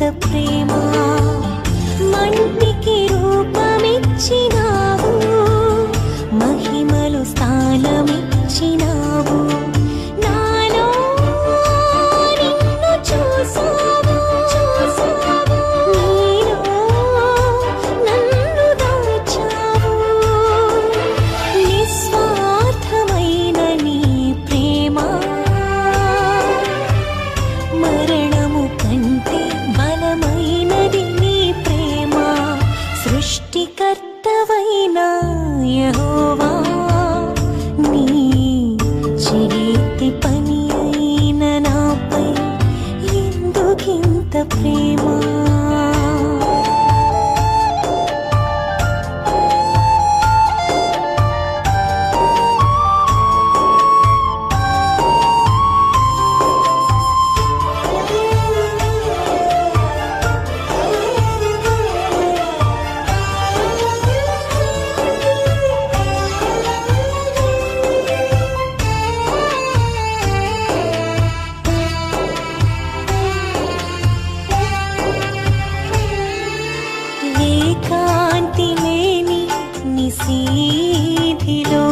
ಪ್ರೇಮ ఎంతవైనా చేతి పని అయిన నాపై ఎందుకింత ప్రేమ కాంతిలేని నిసీధిలో